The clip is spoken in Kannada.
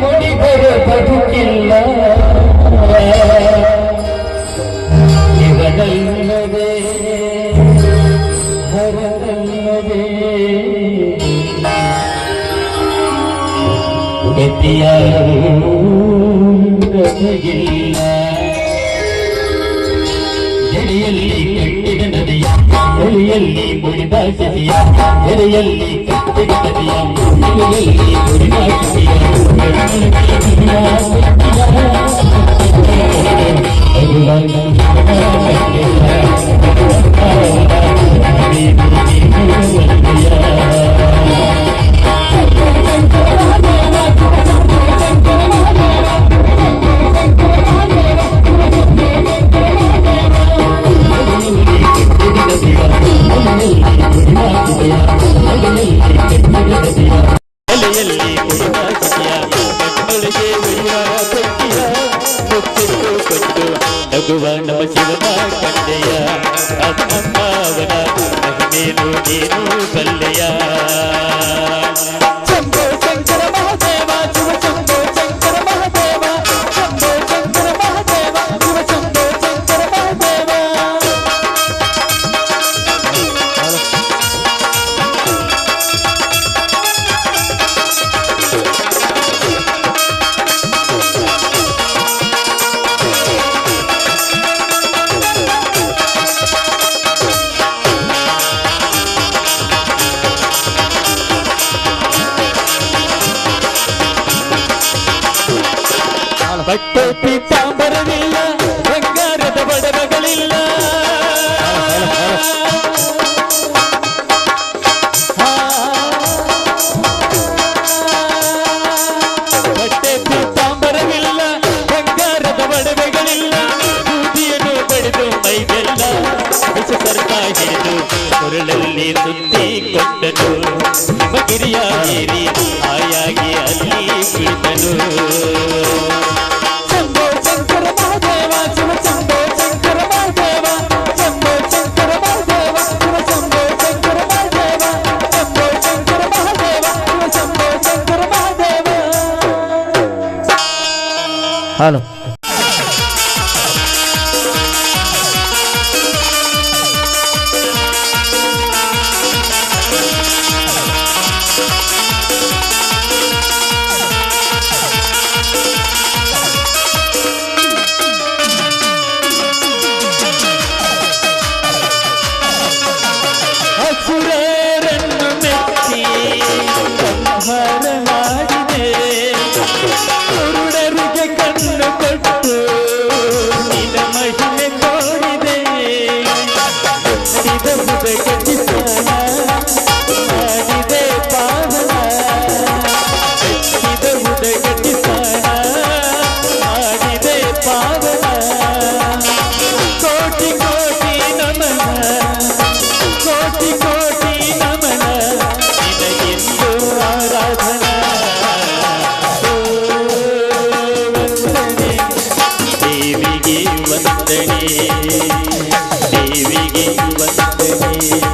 ಮುಡಿದರೆ ಬದುಕಿಲ್ಲ ಇವನಲ್ಲದೆ ಹರನಲ್ಲದೆ ಗತಿಯಾರು ಬದುಕಿಲ್ಲ ಜಡಿಯಲ್ಲಿ ಕಟ್ಟಿದ ನದಿಯ ಒಳಿಯಲ್ಲಿ ಮುಡಿದ ಸಿರಿಯ ಎಡೆಯಲ್ಲಿ ಕಟ್ಟಿದ ನದಿಯ ಮುಡಿಯಲ್ಲಿ ಮುಡಿದ ಸಿರಿಯ ಎಲೆಯಲ್ಲಿ ಕುಡಿದ ಸಸಿಯ ಕಣ್ಣೊಳಗೆ ಉಯ್ಯ ಬೆಕ್ಕಿಯ ಮುಚ್ಚಿಟ್ಟು ಕೊಟ್ಟು ನಮ್ಮ ಶಿವನ ಕಂಡೆಯ ಅಮ್ಮಮ್ಮ ಅವನ ನೀನು ಬಲ್ಲೆಯ. ಬಟ್ಟೆ ಪೀತಾಂಬರವಿಲ್ಲ ಬಂಗಾರದ ಬಡವಗಳಿಲ್ಲ. ಬಟ್ಟೆ ಪೀತಾಂಬರವಿಲ್ಲ ಬಂಗಾರದ ಬಡವೆಗಳಿಲ್ಲ. ಬೂದಿಯನ್ನು ಬಡಿದು ಮೈಗೆಲ್ಲ ವಿಷ ಸರ್ಪ ಹಿಡಿದು ಕೊರಳಲ್ಲಿ ಸುತ್ತಿ ಕೊಟ್ಟನು. ಹಿಮಗಿರಿಯ ಏರಿ ಆಯಾಗಿ ಅಲ್ಲಿ ಕುಳಿತನು. હાલો. say